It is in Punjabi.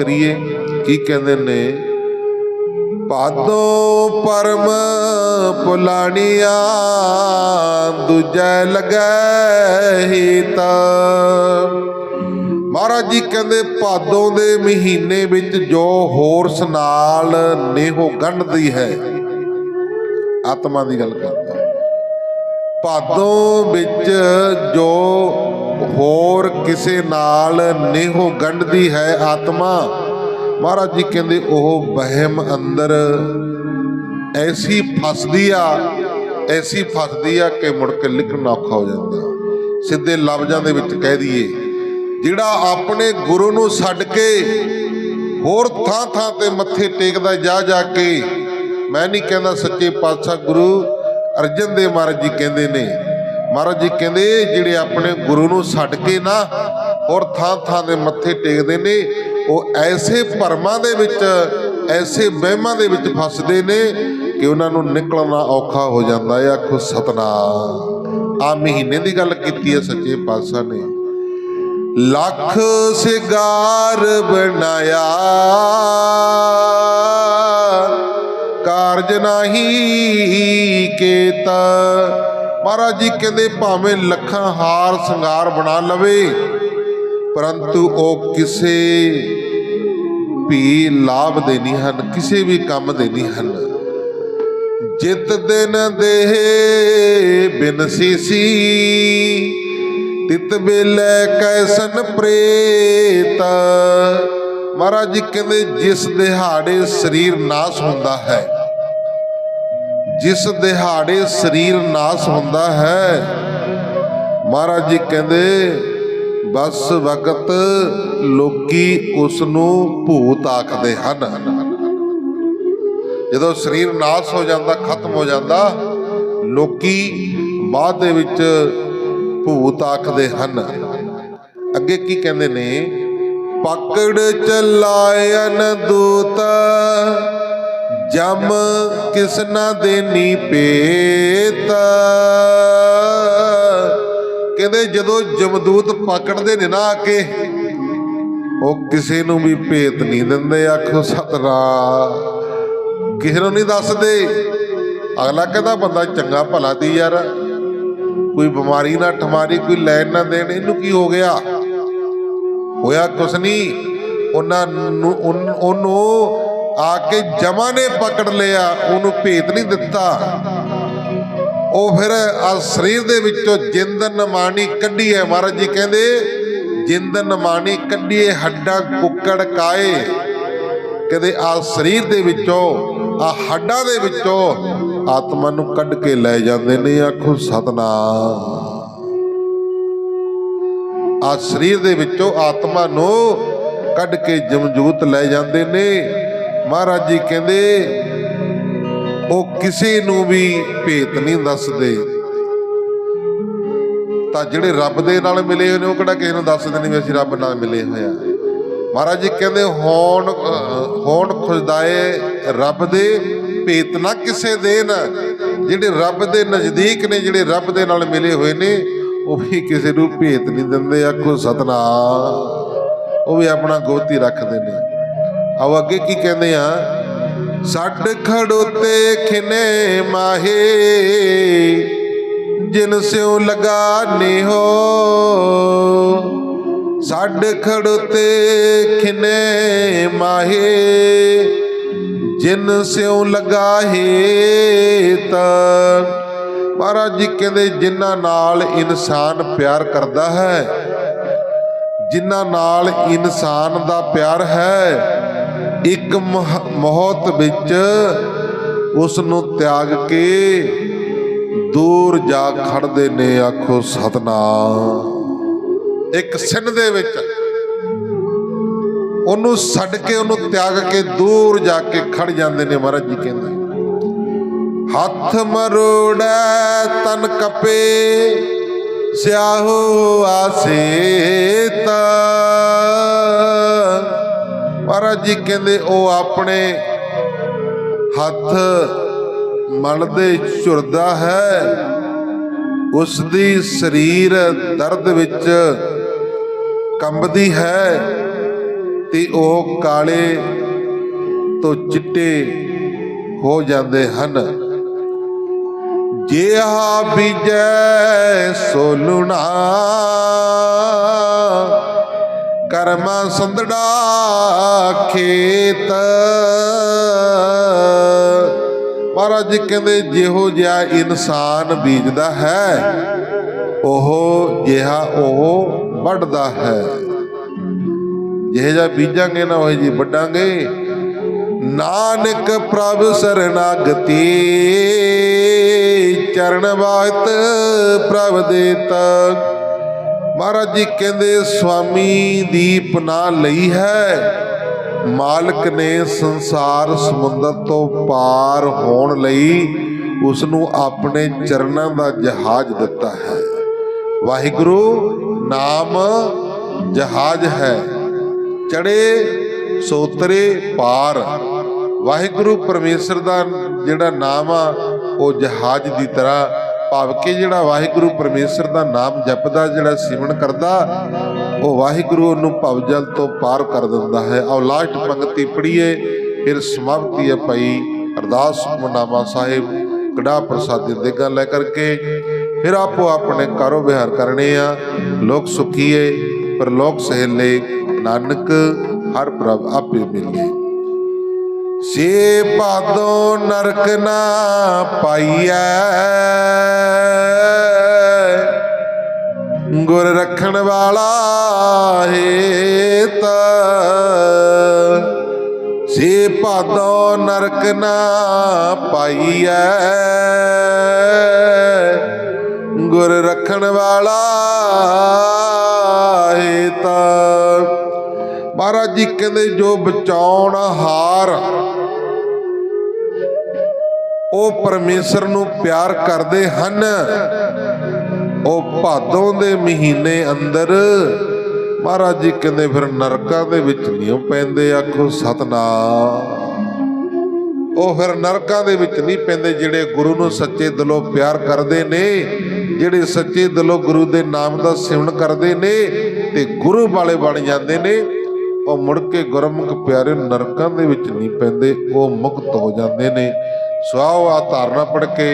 ਕਰੀਏ? ਕੀ ਕਹਿੰਦੇ ਨੇ? ਪਾਦੋਂ ਪਰਮ ਪੁਲਾਣੀਆਂ, ਦੂਜੈ ਲਗੈ ਹੀਤ। ਮਹਾਰਾਜ ਜੀ ਕਹਿੰਦੇ ਭਾਦੋਂ ਦੇ ਮਹੀਨੇ ਵਿੱਚ ਜੋ ਹੋਰਸ ਨਾਲ ਨੇਹੋ ਗੰਢਦੀ ਹੈ। ਆਤਮਾ ਦੀ ਗੱਲ ਕਰਦਾ। ਭਾਦੋਂ ਵਿੱਚ ਜੋ ਹੋਰ ਕਿਸੇ ਨਾਲ ਨੇਹੋ ਗੰਢਦੀ ਹੈ ਆਤਮਾ? ਮਹਾਰਾਜ ਜੀ ਕਹਿੰਦੇ, ਉਹ ਵਹਿਮ ਅੰਦਰ ਐਸੀ ਫਸਦੀ ਆ, ਐਸੀ ਫਸਦੀ ਆ ਕਿ ਮੁੜ ਕੇ ਲਿਖਣਾ ਔਖਾ ਹੋ ਜਾਂਦਾ। ਸਿੱਧੇ ਲਫ਼ਜ਼ਾਂ ਦੇ ਵਿੱਚ ਕਹਿ ਦਈਏ, ਜਿਹੜਾ ਆਪਣੇ ਗੁਰੂ ਨੂੰ ਛੱਡ ਕੇ ਹੋਰ ਥਾਂ ਥਾਂ ਤੇ ਮੱਥੇ ਟੇਕਦਾ ਜਾ ਜਾ ਕੇ, ਮੈਂ ਨਹੀਂ ਕਹਿੰਦਾ ਸੱਚੇ ਪਾਤਸ਼ਾਹ ਗੁਰੂ ਅਰਜਨ ਦੇਵ ਮਹਾਰਾਜ ਜੀ ਕਹਿੰਦੇ ਨੇ ਮਹਾਰਾਜ ਜੀ ਕਹਿੰਦੇ, ਜਿਹੜੇ ਆਪਣੇ ਗੁਰੂ ਨੂੰ ਛੱਡ ਕੇ ਨਾ ਔਰ ਥਾਂ ਥਾਂ ਦੇ ਮੱਥੇ ਟੇਕਦੇ ਨੇ, ਉਹ ਐਸੇ ਭਰਮਾਂ ਦੇ ਵਿੱਚ, ਐਸੇ ਵਹਿਮਾਂ ਦੇ ਵਿੱਚ ਫਸਦੇ ਨੇ ਕਿ ਉਹਨਾਂ ਨੂੰ ਨਿਕਲਣਾ ਔਖਾ ਹੋ ਜਾਂਦਾ ਹੈ। ਆਖੋ, ਸਤਨਾਮ। ਆ ਮਹੀਨੇ ਦੀ ਗੱਲ ਕੀਤੀ ਹੈ ਸੱਚੇ ਪਾਤਸ਼ਾਹ ਨੇ। ਲੱਖ ਸਿਗਾਰ ਬਣਾਇਆ, ਕਾਰਜ ਨਹੀਂ ਕੀਤਾ ਮਹਾਰਾਜ ਜੀ ਕਹਿੰਦੇ ਭਾਵੇਂ ਲੱਖਾਂ ਹਾਰ ਸ਼ਿੰਗਾਰ ਬਣਾ ਲਵੇ, ਪਰੰਤੂ ਉਹ ਕਿਸੇ ਵੀ ਲਾਭ ਦੇ ਨਹੀਂ ਹਨ, ਕਿਸੇ ਵੀ ਕੰਮ ਦੇ ਨਹੀਂ ਹਨ। ਜਿਤ ਦਿਨ ਦੇਹ ਬਿਨ ਸੀਸੀ, ਤਿਤ ਬੇਲੇ ਕੈਸਨ ਪ੍ਰੇਤ। ਮਹਾਰਾਜ ਜੀ ਕਹਿੰਦੇ ਜਿਸ ਦਿਹਾੜੇ ਸਰੀਰ ਨਾਸ ਹੁੰਦਾ ਹੈ ਜਿਸ ਦਿਹਾੜੇ ਸਰੀਰ ਨਾਸ ਹੁੰਦਾ ਹੈ, ਮਹਾਰਾਜ ਜੀ ਕਹਿੰਦੇ, ਬਸ ਵਕਤ ਲੋਕੀ ਉਸ ਨੂੰ ਭੂਤ ਆਖਦੇ ਹਨ। ਜਦੋਂ ਸਰੀਰ ਨਾਸ ਹੋ ਜਾਂਦਾ, ਖਤਮ ਹੋ ਜਾਂਦਾ, ਲੋਕੀ ਬਾਅਦ ਦੇ ਵਿੱਚ ਭੂਤ ਆਖਦੇ ਹਨ। ਅੱਗੇ ਕੀ ਕਹਿੰਦੇ ਨੇ? ਪਕੜ ਚਲਾਇਨ ਦੂਤ ਜਮ ਕਿਸਨਾ ਦੇਨੀ ਪੇਤ। ਕਹਿੰਦੇ ਜਦੋਂ ਜਮਦੂਤ ਪਕੜਦੇ ਨੇ ਨਾ ਆ ਕੇ, ਉਹ ਕਿਸੇ ਨੂੰ ਵੀ ਭੇਤ ਨਹੀਂ ਦਿੰਦੇ, ਆਖੋ ਸਤਨਾਮ। ਕਿਸੇ ਨੂੰ ਨਹੀਂ ਦੱਸਦੇ। ਅਗਲਾ ਕਹਿੰਦਾ ਬੰਦਾ ਚੰਗਾ ਭਲਾ ਦੀ ਯਾਰ, ਕੋਈ ਬਿਮਾਰੀ ਨਾ ਠਮਾਰੀ, ਕੋਈ ਲੈਣ ਨਾ ਦੇਣ, ਇਹਨੂੰ ਕੀ ਹੋ ਗਿਆ? ਹੋਇਆ ਕੁਛ ਨਹੀਂ। ਉਹਨਾਂ ਨੂੰ, ਉਹਨੂੰ ਆ ਕੇ ਜਮਾ ਨੇ ਪਕੜ ਲਿਆ, ਉਹਨੂੰ ਭੇਤ ਨਹੀਂ ਦਿੱਤਾ। ਉਹ ਫਿਰ ਆ ਸਰੀਰ ਦੇ ਵਿੱਚੋਂ ਜਿੰਦ ਨਮਾਣੀ ਕੱਢੀ ਹੈ ਮਹਾਰਾਜ ਜੀ ਕਹਿੰਦੇ ਜਿੰਦ ਨਮਾਣੀ ਕੱਢੀਏ, ਹੱਡਾਂ ਕੁੱਕੜ ਕਾਏ। ਕਹਿੰਦੇ ਆ ਸਰੀਰ ਦੇ ਵਿੱਚੋਂ ਆ ਹੱਡਾਂ ਦੇ ਵਿੱਚੋਂ ਆਤਮਾ ਨੂੰ ਕੱਢ ਕੇ ਲੈ ਜਾਂਦੇ ਨੇ, ਆਖੋ ਸਤਨਾਮ। ਆ ਸਰੀਰ ਦੇ ਵਿੱਚੋਂ ਆਤਮਾ ਨੂੰ ਕੱਢ ਕੇ ਜਮਜੂਤ ਲੈ ਜਾਂਦੇ ਨੇ। ਮਹਾਰਾਜ ਜੀ ਕਹਿੰਦੇ, ਉਹ ਕਿਸੇ ਨੂੰ ਵੀ ਭੇਤ ਨਹੀਂ ਦੱਸਦੇ। ਤਾਂ ਜਿਹੜੇ ਰੱਬ ਦੇ ਨਾਲ ਮਿਲੇ ਹੋਏ ਨੇ, ਉਹ ਕਿਹੜਾ ਕਿਸੇ ਨੂੰ ਦੱਸਦੇ ਨਹੀਂ ਵੀ ਅਸੀਂ ਰੱਬ ਨਾਲ ਮਿਲੇ ਹੋਏ ਆ ਮਹਾਰਾਜ ਜੀ ਕਹਿੰਦੇ, ਹੋਣ ਹੋਣ ਖੁਦਾਏ ਰੱਬ ਦੇ, ਭੇਤ ਨਾ ਕਿਸੇ ਦੇ ਨਾ ਜਿਹੜੇ ਰੱਬ ਦੇ ਨਜ਼ਦੀਕ ਨੇ, ਜਿਹੜੇ ਰੱਬ ਦੇ ਨਾਲ ਮਿਲੇ ਹੋਏ ਨੇ, ਉਹ ਵੀ ਕਿਸੇ ਨੂੰ ਭੇਤ ਨਹੀਂ ਦਿੰਦੇ। ਆਖੋ, ਸਤਨਾਮ। ਉਹ ਵੀ ਆਪਣਾ ਗੋਤੀ ਰੱਖਦੇ ਨੇ। ਆਓ ਅੱਗੇ ਕੀ ਕਹਿੰਦੇ ਆ? ਛੱਡ ਖੜੋਤੇ ਖਿਨੇ ਮਾਹੇ, ਜਿਨ ਸਿਉ ਲਗਾ ਨਿਹੋ। ਛੱਡ ਖੜੋਤੇ ਖਿਨੇ ਮਾਹੇ, ਜਿਨ ਸਿਉ ਲਗਾਹੇ ਤਾਂ ਮਹਾਰਾਜ ਜੀ ਕਹਿੰਦੇ, ਜਿਨ੍ਹਾਂ ਨਾਲ ਇਨਸਾਨ ਪਿਆਰ ਕਰਦਾ ਹੈ, ਜਿਨ੍ਹਾਂ ਨਾਲ ਇਨਸਾਨ ਦਾ ਪਿਆਰ ਹੈ ਇੱਕ ਮੌਤ ਵਿੱਚ ਉਸ ਨੂੰ ਤਿਆਗ ਕੇ ਦੂਰ ਜਾ ਖੜਦੇ ਨੇ, ਆਖੋ ਸਤਨਾਮ। ਇੱਕ ਸਿਨ ਦੇ ਵਿੱਚ ਉਹਨੂੰ ਛੱਡ ਕੇ, ਉਹਨੂੰ ਤਿਆਗ ਕੇ ਦੂਰ ਜਾ ਕੇ ਖੜ ਜਾਂਦੇ ਨੇ ਮਹਾਰਾਜ ਜੀ ਕਹਿੰਦੇ। ਹੱਥ ਮਰੋੜੈ ਤਨ ਕਪੇ, ਸਿਆਹੋ ਆਸੇਤ ਮਹਾਰਾਜ ਜੀ ਕਹਿੰਦੇ ਉਹ ਆਪਣੇ ਹੱਥ ਮਲਦੇ ਝੁਰਦਾ ਹੈ। ਉਸ ਦੀ ਸਰੀਰ ਦਰਦ ਵਿੱਚ ਕੰਬਦੀ ਹੈ ਤੇ ਉਹ ਕਾਲੇ ਤੋਂ ਚਿੱਟੇ ਹੋ ਜਾਂਦੇ ਹਨ। ਜਿਹਾ ਬੀਜੈ ਸੋਲੁਣਾ ਕਰਮਾ ਸੰਧੜਾ ਖੇਤ। ਮਹਾਰਾਜ ਜੀ ਕਹਿੰਦੇ, ਜਿਹੋ ਜਿਹਾ ਇਨਸਾਨ ਬੀਜਦਾ ਹੈ, ਉਹ ਜਿਹਾ ਉਹ ਵੱਢਦਾ ਹੈ। ਜਿਹੇ ਜਿਹਾ ਬੀਜਾਂਗੇ ਨਾ, ਉਹ ਜੀ ਵੱਢਾਂਗੇ। ਨਾਨਕ ਪ੍ਰਭ ਸਰਨਾਗਤੀ, ਚਰਨ ਬਾਤ ਪ੍ਰਭ ਦੇਤ। ਮਹਾਰਾਜ ਜੀ ਕਹਿੰਦੇ ਸੁਆਮੀ ਦੀ ਪਨਾਹ ਲਈ ਹੈ। ਮਾਲਕ ਨੇ ਸੰਸਾਰ ਸਮੁੰਦਰ ਤੋਂ ਪਾਰ ਹੋਣ ਲਈ ਉਸ ਨੂੰ ਆਪਣੇ ਚਰਨਾਂ ਦਾ ਜਹਾਜ਼ ਦਿੱਤਾ ਹੈ। ਵਾਹਿਗੁਰੂ, ਨਾਮ ਜਹਾਜ਼ ਹੈ। ਚੜੇ, ਸੋਤਰੇ, ਪਾਰ। ਵਾਹਿਗੁਰੂ ਪਰਮੇਸ਼ਰ ਦਾ ਜਿਹੜਾ ਨਾਮ ਆ, ਉਹ ਜਹਾਜ਼ ਦੀ ਤਰ੍ਹਾਂ ਭਾਵ ਕਿ ਜਿਹੜਾ ਵਾਹਿਗੁਰੂ ਪਰਮੇਸ਼ਰ ਦਾ ਨਾਮ ਜਪਦਾ, ਜਿਹੜਾ ਸਿਮਰਨ ਕਰਦਾ, ਉਹ ਵਾਹਿਗੁਰੂ ਉਹਨੂੰ ਭਵਜਲ ਤੋਂ ਪਾਰ ਕਰ ਦਿੰਦਾ ਹੈ। ਔਰ ਲਾਸਟ ਪੰਕਤੀ ਪੜ੍ਹੀਏ, ਫਿਰ ਸਮਾਪਤੀ ਹੈ ਭਾਈ ਅਰਦਾਸ ਹੁਕਮਨਾਮਾ ਸਾਹਿਬ ਕੜਾ ਪ੍ਰਸਾਦੀ ਦੇ ਗੱਲ ਲੈ ਕਰਕੇ। ਫਿਰ ਆਪੋ ਆਪਣੇ ਕਾਰੋ ਵਿਹਾਰ ਕਰਨੇ ਆ। ਲੋਕ ਸੁਖੀਏ ਪਰ ਲੋਕ ਸਹਿਲੇ, ਨਾਨਕ, ਹਰ ਪ੍ਰਭ ਆਪੇ ਮਿਲੇ ਸੇ ਭਾਦੋ ਨਰਕ ਨਾ ਪਾਈਐ। ਗੁਰ ਰੱਖਣ ਵਾਲਾ ਹੇਤ। ਸੇ ਭਾਦੋਂ ਨਰਕ ਨਾ ਪਾਈਐ। ਗੁਰ ਰੱਖਣ ਵਾਲਾ ਹੇਤ। ਮਹਾਰਾਜ ਜੀ ਕਹਿੰਦੇ ਜੋ ਬਚਾਉਣ ਹਾਰ, ਉਹ ਪਰਮੇਸ਼ਰ ਨੂੰ ਪਿਆਰ ਕਰਦੇ ਹਨ। ਉਹ ਭਾਦੋਂ ਦੇ ਮਹੀਨੇ ਅੰਦਰ ਮਹਾਰਾਜ ਜੀ ਕਹਿੰਦੇ ਫਿਰ ਨਰਕਾਂ ਦੇ ਵਿੱਚ ਨਹੀਂ ਪੈਂਦੇ, ਆਖੋ ਸਤਨਾਮ। ਉਹ ਫਿਰ ਨਰਕਾਂ ਦੇ ਵਿੱਚ ਨਹੀਂ ਪੈਂਦੇ ਜਿਹੜੇ ਗੁਰੂ ਨੂੰ ਸੱਚੇ ਦਿਲੋਂ ਪਿਆਰ ਕਰਦੇ ਨੇ, ਜਿਹੜੇ ਸੱਚੇ ਦਿਲੋਂ ਗੁਰੂ ਦੇ ਨਾਮ ਦਾ ਸਿਮਰਨ ਕਰਦੇ ਨੇ ਤੇ ਗੁਰੂ ਵਾਲੇ ਬਣ ਜਾਂਦੇ ਨੇ। ਉਹ ਮੁੜ ਕੇ ਗੁਰਮੁਖ ਪਿਆਰੇ ਨਰਕਾਂ ਦੇ ਵਿੱਚ ਨਹੀਂ ਪੈਂਦੇ, ਉਹ ਮੁਕਤ ਹੋ ਜਾਂਦੇ ਨੇ। ਸਵਾਹ ਆ ਧਾਰਨਾ ਪੜ ਕੇ